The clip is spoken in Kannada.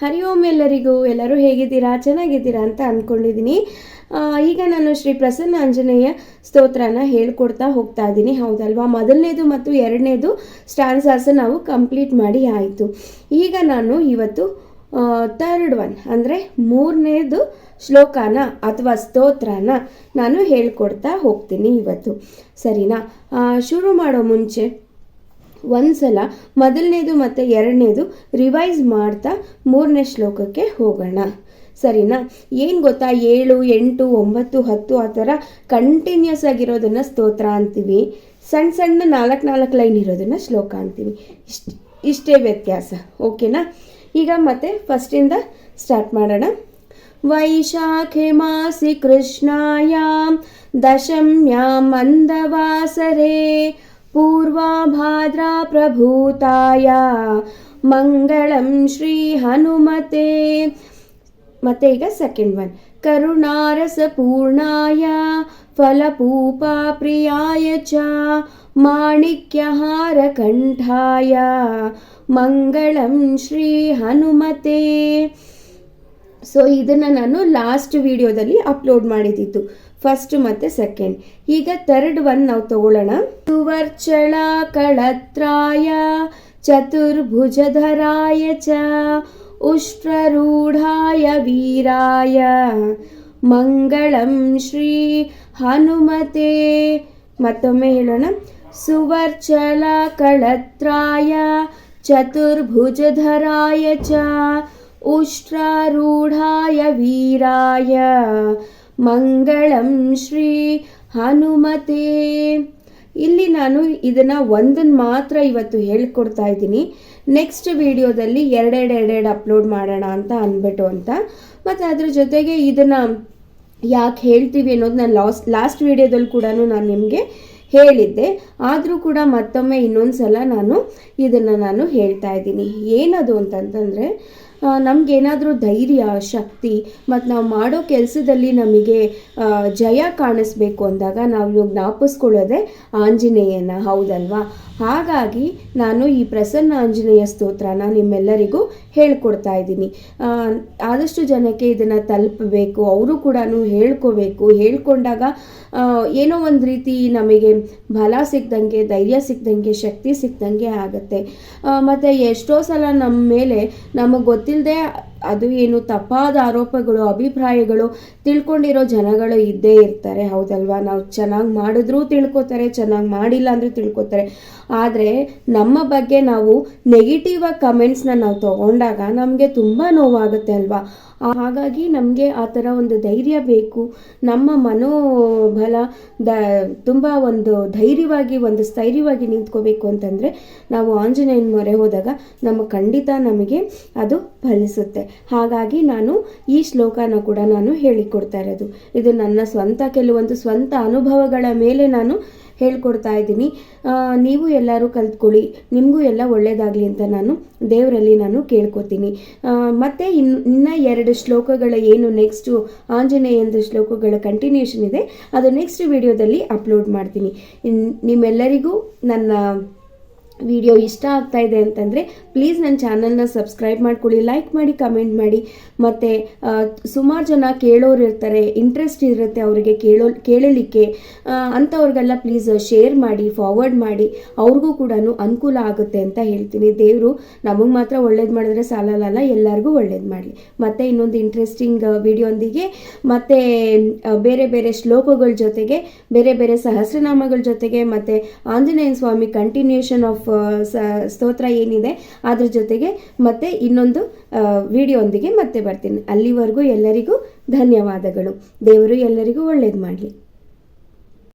ಹರಿ ಓಂ ಎಲ್ಲರಿಗೂ, ಎಲ್ಲರೂ ಹೇಗಿದ್ದೀರಾ? ಚೆನ್ನಾಗಿದ್ದೀರಾ ಅಂತ ಅಂದ್ಕೊಂಡಿದ್ದೀನಿ ಈಗ ನಾನು ಶ್ರೀ ಪ್ರಸನ್ನ ಆಂಜನೇಯ ಸ್ತೋತ್ರನ ಹೇಳ್ಕೊಡ್ತಾ ಹೋಗ್ತಾ ಇದ್ದೀನಿ. ಹೌದಲ್ವಾ? ಮೊದಲನೇದು ಮತ್ತು ಎರಡನೇದು ಸ್ಟಾನ್ಸಾಸ ನಾವು ಕಂಪ್ಲೀಟ್ ಮಾಡಿ ಆಯಿತು. ಈಗ ನಾನು ಇವತ್ತು ಥರ್ಡ್ ಒನ್, ಅಂದರೆ ಮೂರನೇದು ಶ್ಲೋಕನ ಅಥವಾ ಸ್ತೋತ್ರನ ನಾನು ಹೇಳ್ಕೊಡ್ತಾ ಹೋಗ್ತೀನಿ ಇವತ್ತು. ಸರಿನಾ? ಶುರು ಮಾಡೋ ಮುಂಚೆ ಒಂದ್ಸಲ ಮೊದಲನೇದು ಮತ್ತು ಎರಡನೇದು ರಿವೈಸ್ ಮಾಡ್ತಾ ಮೂರನೇ ಶ್ಲೋಕಕ್ಕೆ ಹೋಗೋಣ. ಸರಿನಾ? ಏನು ಗೊತ್ತಾ? ಏಳು, ಎಂಟು, ಒಂಬತ್ತು, ಹತ್ತು ಆ ಥರ ಕಂಟಿನ್ಯೂಸ್ ಆಗಿರೋದನ್ನು ಸ್ತೋತ್ರ ಅಂತೀವಿ. ಸಣ್ಣ ಸಣ್ಣ ನಾಲ್ಕು ನಾಲ್ಕು ಲೈನ್ ಇರೋದನ್ನು ಶ್ಲೋಕ ಅಂತೀವಿ. ಇಷ್ಟ, ಇಷ್ಟೇ ವ್ಯತ್ಯಾಸ. ಓಕೆನಾ? ಈಗ ಮತ್ತೆ ಫಸ್ಟಿಂದ ಸ್ಟಾರ್ಟ್ ಮಾಡೋಣ. ವೈಶಾಖೆ ಮಾಸಿ ಕೃಷ್ಣಾಯಾಂ ದಶಮ್ಯಾಂ ಮಂದವಾಸರೆ पूर्वाभाद्रा प्रभूताय ಮಂಗಳಂ ಶ್ರೀ ಹನುಮತೆ ಮತ್ತೆ ಈಗ ಸೆಕೆಂಡ್ ಒನ್ ಕರುಣಾರಸ ಪೂರ್ಣಾಯ ಫಲಪೂಪ ಪ್ರಿಯಾಯ ಚ ಮಾಣಿಕ್ಯಹಾರ ಕಂಠಾಯ ಮಂಗಳಂ ಶ್ರೀ ಹನುಮತೆ ಸೊ ಇದನ್ನು ನಾನು ಲಾಸ್ಟ್ ವಿಡಿಯೋದಲ್ಲಿ ಅಪ್ಲೋಡ್ ಮಾಡಿದ್ದಿತ್ತು ಫಸ್ಟ್ ಮತ್ತು ಸೆಕೆಂಡ್ ಈಗ ಥರ್ಡ್ ಒನ್ ನಾವು ತಗೊಳ್ಳೋಣ. ಸುವರ್ಚಳ ಕಳತ್ರಾಯ ಚತುರ್ಭುಜಧರಾಯ ಚ, ಉಷ್ಟ್ರರೂಢಾಯ ವೀರಾಯ. ಮಂಗಳಂ ಶ್ರೀ ಹನುಮತೆ. ಮತ್ತೊಮ್ಮೆ ಹೇಳೋಣ. ಸುವರ್ಚಲ ಕಳತ್ರಾಯ ಚತುರ್ಭುಜಧರಾಯ ಚ, ಉಷ್ಟ್ರಾರೂಢಾಯ ವೀರಾಯ. ಮಂಗಳಂ ಶ್ರೀ ಹನುಮತೆ. ಇಲ್ಲಿ ನಾನು ಇದನ್ನು ಒಂದನ್ನು ಮಾತ್ರ ಇವತ್ತು ಹೇಳ್ಕೊಡ್ತಾ ಇದ್ದೀನಿ. ನೆಕ್ಸ್ಟ್ ವಿಡಿಯೋದಲ್ಲಿ ಎರಡೆರಡು ಎರಡೆರಡು ಅಪ್ಲೋಡ್ ಮಾಡೋಣ ಅಂತ ಅಂದ್ಬಿಟ್ಟು ಅಂತ. ಮತ್ತು ಅದ್ರ ಜೊತೆಗೆ ಇದನ್ನು ಯಾಕೆ ಹೇಳ್ತೀವಿ ಅನ್ನೋದು ನಾನು ಲಾಸ್ಟ್ ಲಾಸ್ಟ್ ವಿಡಿಯೋದಲ್ಲಿ ಕೂಡ ನಾನು ನಿಮಗೆ ಹೇಳಿದ್ದೆ. ಆದರೂ ಕೂಡ ಮತ್ತೊಮ್ಮೆ ಇನ್ನೊಂದು ಸಲ ನಾನು ಇದನ್ನು ನಾನು ಹೇಳ್ತಾ ಇದ್ದೀನಿ. ಏನದು ಅಂತಂತಂದರೆ ನಮಗೇನಾದರೂ ಧೈರ್ಯ, ಶಕ್ತಿ, ಮತ್ತು ನಾವು ಮಾಡೋ ಕೆಲಸದಲ್ಲಿ ನಮಗೆ ಜಯ ಕಾಣಿಸ್ಬೇಕು ಅಂದಾಗ ನಾವು ಇವಾಗ ಜ್ಞಾಪಿಸ್ಕೊಳ್ಳೋದೆ ಆಂಜನೇಯನ, ಹೌದಲ್ವಾ? ಹಾಗಾಗಿ ನಾನು ಈ ಪ್ರಸನ್ನ ಆಂಜನೇಯ ಸ್ತೋತ್ರನ ನಿಮ್ಮೆಲ್ಲರಿಗೂ ಹೇಳ್ಕೊಡ್ತಾ ಇದ್ದೀನಿ. ಆದಷ್ಟು ಜನಕ್ಕೆ ಇದನ್ನು ತಲುಪಬೇಕು, ಅವರು ಕೂಡ ಹೇಳ್ಕೋಬೇಕು. ಹೇಳ್ಕೊಂಡಾಗ ಏನೋ ಒಂದು ರೀತಿ ನಮಗೆ ಬಲ ಸಿಕ್ಕದಂಗೆ ಧೈರ್ಯ ಸಿಕ್ಕದಂಗೆ ಶಕ್ತಿ ಸಿಕ್ದಂಗೆ ಆಗುತ್ತೆ. ಮತ್ತು ಎಷ್ಟೋ ಸಲ ನಮ್ಮ ಮೇಲೆ ನಮಗೆ ಗೊತ್ತಿಲ್ಲದೆ ಅದು ಏನು ತಪ್ಪಾದ ಆರೋಪಗಳು, ಅಭಿಪ್ರಾಯಗಳು ತಿಳ್ಕೊಂಡಿರೋ ಜನಗಳು ಇದ್ದೇ ಇರ್ತಾರೆ. ಹೌದಲ್ವಾ? ನಾವು ಚೆನ್ನಾಗಿ ಮಾಡಿದ್ರೂ ತಿಳ್ಕೊತಾರೆ, ಚೆನ್ನಾಗಿ ಮಾಡಿಲ್ಲ ಅಂದರೆ ತಿಳ್ಕೊತಾರೆ. ಆದರೆ ನಮ್ಮ ಬಗ್ಗೆ ನಾವು ನೆಗೆಟಿವ್ ಆಗಿ ಕಮೆಂಟ್ಸ್ನ ನಾವು ತಗೊಂಡಾಗ ನಮಗೆ ತುಂಬ ನೋವಾಗುತ್ತೆ ಅಲ್ವಾ? ಹಾಗಾಗಿ ನಮಗೆ ಆ ಥರ ಒಂದು ಧೈರ್ಯ ಬೇಕು. ನಮ್ಮ ಮನೋಬಲ ದ, ತುಂಬ ಒಂದು ಧೈರ್ಯವಾಗಿ, ಒಂದು ಸ್ಥೈರ್ಯವಾಗಿ ನಿಂತ್ಕೋಬೇಕು ಅಂತಂದರೆ ನಾವು ಆಂಜನೇಯನ ಮೊರೆ ಹೋದಾಗ ನಮ್ಮ ಖಂಡಿತ ನಮಗೆ ಅದು ಫಲಿಸುತ್ತೆ. ಹಾಗಾಗಿ ನಾನು ಈ ಶ್ಲೋಕನ ಕೂಡ ನಾನು ಹೇಳಿಕೊಡ್ತಾ ಇರೋದು. ಇದು ನನ್ನ ಸ್ವಂತ, ಕೆಲವೊಂದು ಸ್ವಂತ ಅನುಭವಗಳ ಮೇಲೆ ನಾನು ಹೇಳ್ಕೊಡ್ತಾ ಇದ್ದೀನಿ. ನೀವು ಎಲ್ಲರೂ ಕಲ್ತ್ಕೊಳ್ಳಿ. ನಿಮಗೂ ಎಲ್ಲ ಒಳ್ಳೆಯದಾಗಲಿ ಅಂತ ನಾನು ದೇವರಲ್ಲಿ ನಾನು ಕೇಳ್ಕೊತೀನಿ. ಮತ್ತು ಇನ್ನು ಇನ್ನು ಎರಡು ಶ್ಲೋಕಗಳ ಏನು ನೆಕ್ಸ್ಟು ಆಂಜನೇಯಂದು ಶ್ಲೋಕಗಳ ಕಂಟಿನ್ಯೂಷನ್ ಇದೆ, ಅದು ನೆಕ್ಸ್ಟ್ ವಿಡಿಯೋದಲ್ಲಿ ಅಪ್ಲೋಡ್ ಮಾಡ್ತೀನಿ. ನಿಮ್ಮೆಲ್ಲರಿಗೂ ನನ್ನ ವಿಡಿಯೋ ಇಷ್ಟ ಆಗ್ತಾ ಇದೆ ಅಂತಂದರೆ ಪ್ಲೀಸ್ ನನ್ನ ಚಾನಲ್ನ ಸಬ್ಸ್ಕ್ರೈಬ್ ಮಾಡ್ಕೊಳ್ಳಿ ಲೈಕ್ ಮಾಡಿ ಕಮೆಂಟ್ ಮಾಡಿ. ಮತ್ತು ಸುಮಾರು ಜನ ಕೇಳೋರು ಇರ್ತಾರೆ ಇಂಟ್ರೆಸ್ಟ್ ಇರುತ್ತೆ ಅವರಿಗೆ ಕೇಳೋ, ಕೇಳಲಿಕ್ಕೆ. ಅಂಥವ್ರಿಗೆಲ್ಲ ಪ್ಲೀಸ್ ಶೇರ್ ಮಾಡಿ ಫಾರ್ವರ್ಡ್ ಮಾಡಿ. ಅವ್ರಿಗೂ ಕೂಡ ಅನುಕೂಲ ಆಗುತ್ತೆ ಅಂತ ಹೇಳ್ತೀನಿ. ದೇವರು ನಮಗೆ ಮಾತ್ರ ಒಳ್ಳೇದು ಮಾಡಿದ್ರೆ ಸಾಲಲ್ಲ ಎಲ್ಲರಿಗೂ ಒಳ್ಳೇದು ಮಾಡಲಿ. ಮತ್ತು ಇನ್ನೊಂದು ಇಂಟ್ರೆಸ್ಟಿಂಗ್ ವಿಡಿಯೋಂದಿಗೆ. ಮತ್ತು ಬೇರೆ ಬೇರೆ ಶ್ಲೋಕಗಳ ಜೊತೆಗೆ, ಬೇರೆ ಬೇರೆ ಸಹಸ್ರನಾಮಗಳ ಜೊತೆಗೆ, ಮತ್ತು ಆಂಜನೇಯ ಸ್ವಾಮಿ ಕಂಟಿನ್ಯೂಷನ್ ಆಫ್ ಸ್ತೋತ್ರ ಏನಿದೆ ಅದ್ರ ಜೊತೆಗೆ ಮತ್ತೆ ಇನ್ನೊಂದು ವಿಡಿಯೋಂದಿಗೆ ಮತ್ತೆ ಬರ್ತೀನಿ. ಅಲ್ಲಿವರೆಗೂ ಎಲ್ಲರಿಗೂ ಧನ್ಯವಾದಗಳು. ದೇವರು ಎಲ್ಲರಿಗೂ ಒಳ್ಳೇದು ಮಾಡಲಿ.